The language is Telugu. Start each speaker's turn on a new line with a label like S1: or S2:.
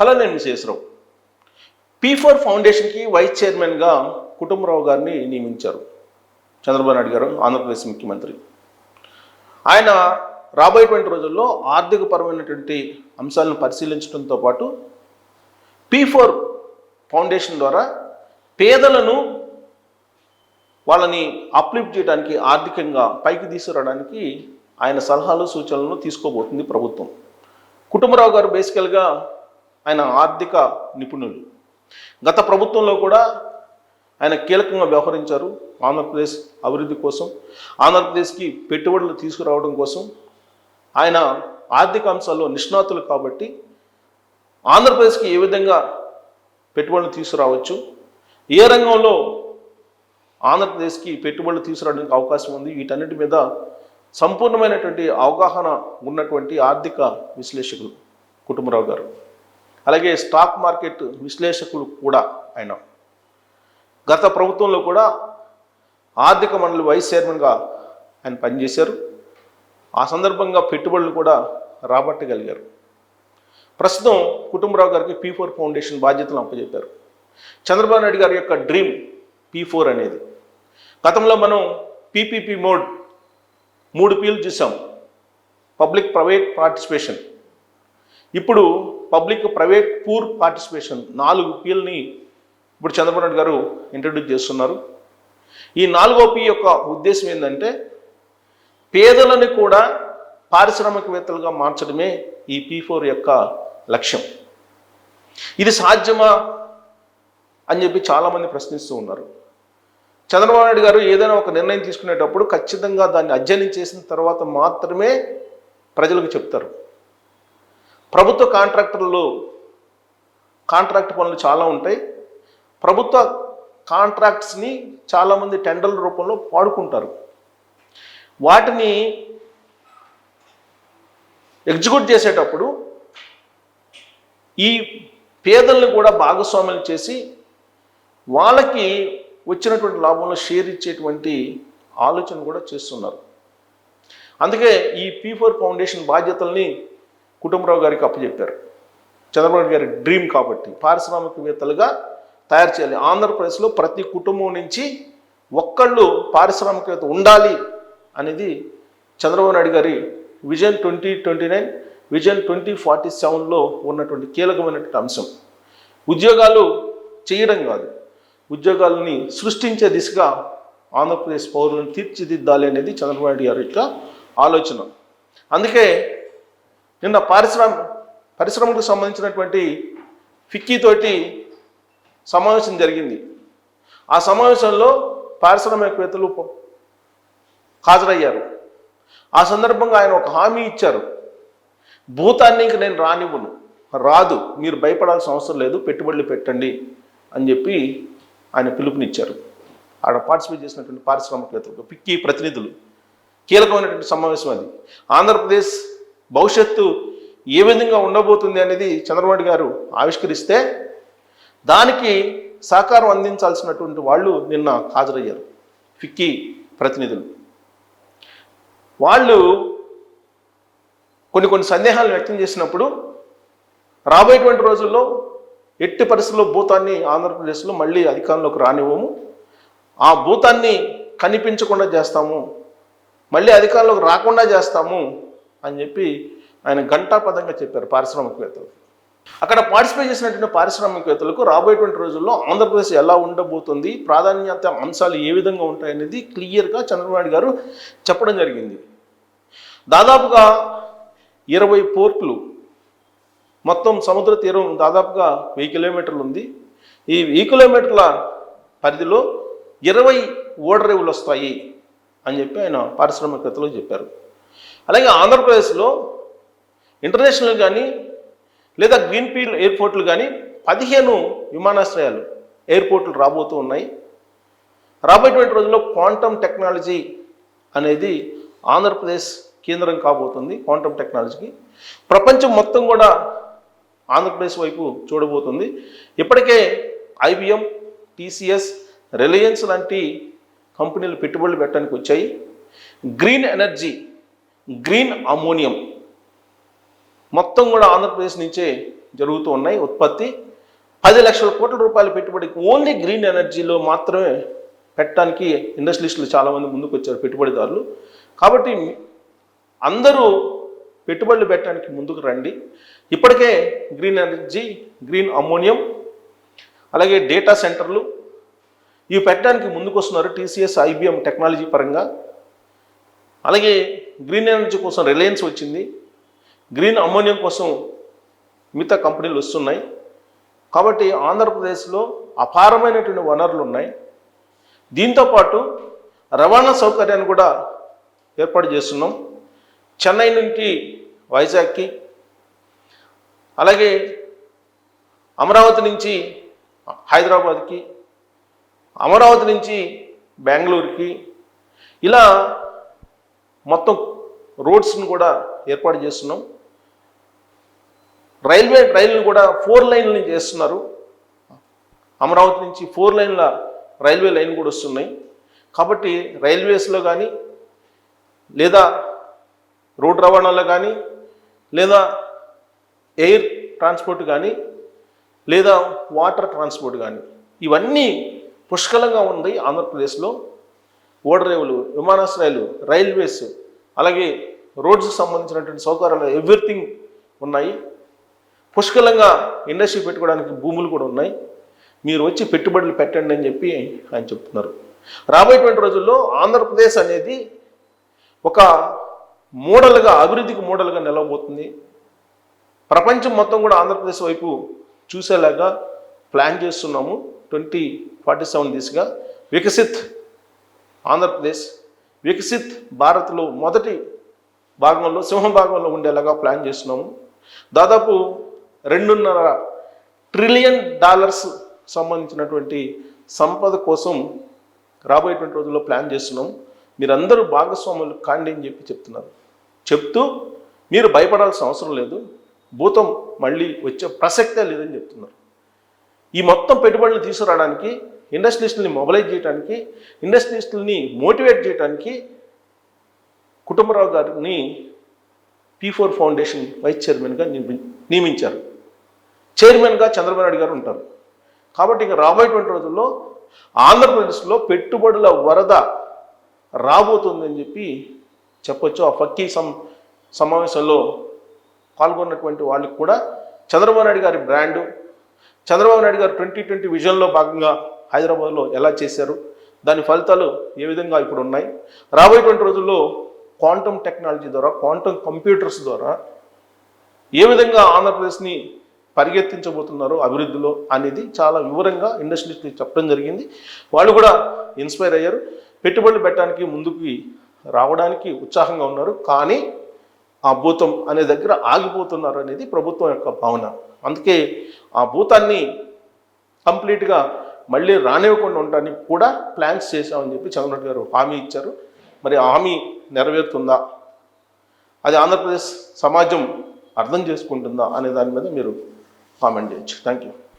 S1: హలో నేను విశేషరావు పీ ఫోర్ ఫౌండేషన్కి వైస్ చైర్మన్గా కుటుంబరావు గారిని నియమించారు. చంద్రబాబు నాయుడు గారు ఆంధ్రప్రదేశ్ ముఖ్యమంత్రి. ఆయన రాబోయేటువంటి రోజుల్లో ఆర్థికపరమైనటువంటి అంశాలను పరిశీలించడంతో పాటు పీ ఫోర్ ఫౌండేషన్ ద్వారా పేదలను వాళ్ళని అప్లిఫ్ట్ చేయడానికి ఆర్థికంగా పైకి తీసుకురావడానికి ఆయన సలహాలు సూచనలను తీసుకోబోతుంది ప్రభుత్వం. కుటుంబరావు గారు బేసికల్గా ఆయన ఆర్థిక నిపుణులు. గత ప్రభుత్వంలో కూడా ఆయన కీలకంగా వ్యవహరించారు ఆంధ్రప్రదేశ్ అభివృద్ధి కోసం. ఆంధ్రప్రదేశ్కి పెట్టుబడులు తీసుకురావడం కోసం. ఆయన ఆర్థిక అంశాల్లో నిష్ణాతులు కాబట్టి ఆంధ్రప్రదేశ్కి ఏ విధంగా పెట్టుబడులు తీసుకురావచ్చు? ఏ రంగంలో ఆంధ్రప్రదేశ్కి పెట్టుబడులు తీసుకురావడానికి అవకాశం ఉంది? వీటన్నిటి మీద సంపూర్ణమైనటువంటి అవగాహన ఉన్నటువంటి ఆర్థిక విశ్లేషకులు కుటుంబరావు గారు. అలాగే స్టాక్ మార్కెట్ విశ్లేషకులు కూడా ఆయన. గత ప్రభుత్వంలో కూడా ఆర్థిక మండలి వైస్ చైర్మన్గా ఆయన పనిచేశారు. ఆ సందర్భంగా పెట్టుబడులు కూడా రాబట్టగలిగారు. ప్రస్తుతం కుటుంబరావు గారికి పీ ఫోర్ ఫౌండేషన్ బాధ్యతలు అప్పచెప్పారు. చంద్రబాబు నాయుడు గారి యొక్క డ్రీమ్ పీ ఫోర్ అనేది. గతంలో మనం పీపీపీ మోడ్ మూడు పీలు చూసాం. Public private participation. ఇప్పుడు పబ్లిక్ ప్రైవేట్ పూర్ పార్టిసిపేషన్ నాలుగు పీల్ని ఇప్పుడు చంద్రబాబు నాయుడు గారు ఇంట్రడ్యూస్ చేస్తున్నారు. ఈ నాలుగో పీ యొక్క ఉద్దేశం ఏంటంటే పేదలను కూడా పారిశ్రామికవేత్తలుగా మార్చడమే ఈ పీ ఫోర్ యొక్క లక్ష్యం. ఇది సాధ్యమా అని చెప్పి చాలామంది ప్రశ్నిస్తూ ఉన్నారు. చంద్రబాబు నాయుడు గారు ఏదైనా ఒక నిర్ణయం తీసుకునేటప్పుడు ఖచ్చితంగా దాన్ని అధ్యయనం చేసిన తర్వాత మాత్రమే ప్రజలకు చెప్తారు. ప్రభుత్వ కాంట్రాక్టర్లు కాంట్రాక్ట్ పనులు చాలా ఉంటాయి. ప్రభుత్వ కాంట్రాక్ట్స్ని చాలామంది టెండర్ల రూపంలో వాడుకుంటారు. వాటిని ఎగ్జిక్యూట్ చేసేటప్పుడు ఈ పేదల్ని కూడా భాగస్వామ్యం చేసి వాళ్ళకి వచ్చినటువంటి లాభంలో షేర్ ఇచ్చేటువంటి ఆలోచన కూడా చేస్తున్నారు. అందుకే ఈ పీ ఫోర్ ఫౌండేషన్ బాధ్యతల్ని కుటుంబరావు గారికి అప్పచెప్పారు చంద్రబాబు నాయుడు గారి డ్రీమ్ కాబట్టి పారిశ్రామికవేత్తలుగా తయారు చేయాలి. ఆంధ్రప్రదేశ్లో ప్రతి కుటుంబం నుంచి ఒక్కళ్ళు పారిశ్రామికవేత్త ఉండాలి అనేది చంద్రబాబు నాయుడు గారి vision twenty twenty nine vision twenty forty సెవెన్లో ఉన్నటువంటి కీలకమైనటువంటి అంశం. ఉద్యోగాలు చేయడం కాదు. ఉద్యోగాలని సృష్టించే దిశగా ఆంధ్రప్రదేశ్ పౌరులను తీర్చిదిద్దాలి అనేది చంద్రబాబు నాయుడు గారి యొక్క ఆలోచన. అందుకే నిన్న పారిశ్రామ పరిశ్రమకు సంబంధించినటువంటి ఫిక్కీ తోటి సమావేశం జరిగింది. ఆ సమావేశంలో పారిశ్రామికవేత్తలు హాజరయ్యారు. ఆ సందర్భంగా ఆయన ఒక హామీ ఇచ్చారు. భూతాన్ని ఇంక నేను రానివ్వను. రాదు. మీరు భయపడాల్సిన అవసరం లేదు. పెట్టుబడులు పెట్టండి అని చెప్పి ఆయన పిలుపునిచ్చారు. ఆడ పార్టిసిపేట్ చేసినటువంటి పారిశ్రామికవేత్తలు పిక్కి ప్రతినిధులు. కీలకమైనటువంటి సమావేశం అది. ఆంధ్రప్రదేశ్ భవిష్యత్తు ఏ విధంగా ఉండబోతుంది అనేది చంద్రబాబు గారు ఆవిష్కరిస్తే దానికి సహకారం అందించాల్సినటువంటి వాళ్ళు నిన్న హాజరయ్యారు. ఫిక్కీ ప్రతినిధులు. వాళ్ళు కొన్ని కొన్ని సందేహాలు వ్యక్తం చేసినప్పుడు రాబోయేటువంటి రోజుల్లో ఎట్టి పరిస్థితుల్లో భూతాన్ని ఆంధ్రప్రదేశ్లో మళ్ళీ అధికారంలోకి రానివ్వము. ఆ భూతాన్ని కనిపించకుండా చేస్తాము. మళ్ళీ అధికారంలోకి రాకుండా చేస్తాము. అని చెప్పి ఆయన ఘంటాపదంగా చెప్పారు పారిశ్రామికవేత్తలు. అక్కడ పార్టిసిపేట్ చేసినటువంటి పారిశ్రామికవేత్తలకు రాబోయేటువంటి రోజుల్లో ఆంధ్రప్రదేశ్ ఎలా ఉండబోతుంది ప్రాధాన్యత అంశాలు ఏ విధంగా ఉంటాయనేది క్లియర్గా చంద్రబాబు గారు చెప్పడం జరిగింది. దాదాపుగా ఇరవై పోర్టులు మొత్తం సముద్ర తీరం దాదాపుగా వెయ్యి కిలోమీటర్లు ఉంది. ఈ వెయ్యి కిలోమీటర్ల పరిధిలో ఇరవై ఓడరేవులు వస్తాయి అని చెప్పి ఆయన పారిశ్రామికవేత్తలకు చెప్పారు. అలాగే ఆంధ్రప్రదేశ్లో ఇంటర్నేషనల్ కానీ లేదా గ్రీన్ ఫీల్డ్ ఎయిర్పోర్ట్లు కానీ పదిహేను విమానాశ్రయాలు ఎయిర్పోర్ట్లు రాబోతూ ఉన్నాయి. రాబోయేటువంటి రోజుల్లో క్వాంటమ్ టెక్నాలజీ అనేది ఆంధ్రప్రదేశ్ కేంద్రం కాబోతుంది క్వాంటమ్ టెక్నాలజీకి. ప్రపంచం మొత్తం కూడా ఆంధ్రప్రదేశ్ వైపు చూడబోతుంది. ఇప్పటికే ఐబిఎం టీసీఎస్ రిలయన్స్ లాంటి కంపెనీలు పెట్టుబడులు పెట్టడానికి వచ్చాయి గ్రీన్ ఎనర్జీ గ్రీన్ అమోనియం. మొత్తం కూడా ఆంధ్రప్రదేశ్ నుంచే జరుగుతూ ఉన్నాయి ఉత్పత్తి. పది లక్షల కోట్ల రూపాయల పెట్టుబడికి ఓన్లీ గ్రీన్ ఎనర్జీలో మాత్రమే పెట్టడానికి ఇండస్ట్రియలిస్టులు చాలామంది ముందుకు వచ్చారు పెట్టుబడిదారులు. కాబట్టి అందరూ పెట్టుబడులు పెట్టడానికి ముందుకు రండి. ఇప్పటికే గ్రీన్ ఎనర్జీ గ్రీన్ అమ్మోనియం అలాగే డేటా సెంటర్లు ఇవి పెట్టడానికి ముందుకు వస్తున్నారు టీసీఎస్ ఐబిఎం టెక్నాలజీ పరంగా. అలాగే గ్రీన్ ఎనర్జీ కోసం రిలయన్స్ వచ్చింది. గ్రీన్ అమ్మోనియం కోసం మిగతా కంపెనీలు వస్తున్నాయి. కాబట్టి ఆంధ్రప్రదేశ్లో అపారమైనటువంటి వనరులు ఉన్నాయి. దీంతోపాటు రవాణా సౌకర్యాన్ని కూడా ఏర్పాటు చేస్తున్నాం. చెన్నై నుంచి వైజాగ్కి అలాగే అమరావతి నుంచి హైదరాబాద్కి అమరావతి నుంచి బెంగళూరుకి ఇలా మొత్తం రోడ్స్ని కూడా ఏర్పాటు చేస్తున్నాం. రైల్వే రైళ్ళు కూడా ఫోర్ లైన్లని చేస్తున్నారు. అమరావతి నుంచి ఫోర్ లైన్ల రైల్వే లైన్ కూడా వస్తున్నాయి. కాబట్టి రైల్వేస్లో కానీ లేదా రోడ్ రవాణాలో కానీ లేదా ఎయిర్ ట్రాన్స్పోర్ట్ కానీ లేదా వాటర్ ట్రాన్స్పోర్ట్ కానీ ఇవన్నీ పుష్కలంగా ఉంది ఆంధ్రప్రదేశ్లో. ఓడరేవులు విమానాశ్రయాలు రైల్వేస్ అలాగే రోడ్స్ సంబంధించినటువంటి సౌకర్యాలు ఎవ్రీథింగ్ ఉన్నాయి. పుష్కలంగా ఇండస్ట్రీ పెట్టుకోవడానికి భూములు కూడా ఉన్నాయి. మీరు వచ్చి పెట్టుబడులు పెట్టండి అని చెప్పి ఆయన చెప్తున్నారు. రాబోయేటువంటి రోజుల్లో ఆంధ్రప్రదేశ్ అనేది ఒక మోడల్గా అభివృద్ధికి మోడల్గా నిలవబోతుంది. ప్రపంచం మొత్తం కూడా ఆంధ్రప్రదేశ్ వైపు చూసేలాగా ప్లాన్ చేస్తున్నాము. ట్వంటీ ఫార్టీ సెవెన్ దిశగా వికసిత్ ఆంధ్రప్రదేశ్ వికసిత్ భారత్లో మొదటి భాగంలో సింహ భాగంలో ఉండేలాగా ప్లాన్ చేస్తున్నాము. దాదాపు రెండున్నర ట్రిలియన్ డాలర్స్ సంబంధించినటువంటి సంపద కోసం రాబోయేటువంటి రోజుల్లో ప్లాన్ చేస్తున్నాం మీరందరూ భాగస్వాములు కాండి అని చెప్పి చెప్తున్నారు. చెప్తూ మీరు భయపడాల్సిన అవసరం లేదు. భూతం మళ్ళీ వచ్చే ప్రసక్తే లేదని చెప్తున్నారు. ఈ మొత్తం పెట్టుబడులు తీసుకురావడానికి ఇండస్ట్రియలిస్టుల్ని మొబలైజ్ చేయడానికి ఇండస్ట్రియలిస్టుల్ని మోటివేట్ చేయడానికి కుటుంబరావు గారిని పీ ఫోర్ ఫౌండేషన్ వైస్ చైర్మన్గా నియమి- నియమించారు. చైర్మన్గా చంద్రబాబు నాయుడు గారు ఉంటారు. కాబట్టి ఇక రాబోయేటువంటి రోజుల్లో ఆంధ్రప్రదేశ్లో పెట్టుబడుల వరద రాబోతుందని చెప్పి చెప్పొచ్చు. ఆ ఫక్కీ సం సమావేశంలో పాల్గొన్నటువంటి వాళ్ళకి కూడా చంద్రబాబు నాయుడు గారి బ్రాండు చంద్రబాబు నాయుడు గారు ట్వంటీ ట్వంటీ విజన్లో భాగంగా హైదరాబాద్లో ఎలా చేశారు దాని ఫలితాలు ఏ విధంగా ఇప్పుడు ఉన్నాయి. రాబోయేటువంటి రోజుల్లో క్వాంటమ్ టెక్నాలజీ ద్వారా క్వాంటమ్ కంప్యూటర్స్ ద్వారా ఏ విధంగా ఆంధ్రప్రదేశ్ని పరిగెత్తించబోతున్నారు అభివృద్ధిలో అనేది చాలా వివరంగా ఇండస్ట్రీస్కి చెప్పడం జరిగింది. వాళ్ళు కూడా ఇన్స్పైర్ అయ్యారు. పెట్టుబడులు పెట్టడానికి ముందుకు రావడానికి ఉత్సాహంగా ఉన్నారు. కానీ ఆ భూతం అనే దగ్గర ఆగిపోతున్నారు అనేది ప్రభుత్వం యొక్క భావన. అందుకే ఆ భూతాన్ని కంప్లీట్గా మళ్ళీ రానివ్వకుండా ఉండడానికి కూడా ప్లాన్స్ చేశామని చెప్పి చంద్రబాబు గారు హామీ ఇచ్చారు. మరి హామీ నెరవేరుతుందా? అది ఆంధ్రప్రదేశ్ సమాజం అర్థం చేసుకుంటుందా అనే దాని మీద మీరు కామెంట్ చేయొచ్చు. Thank you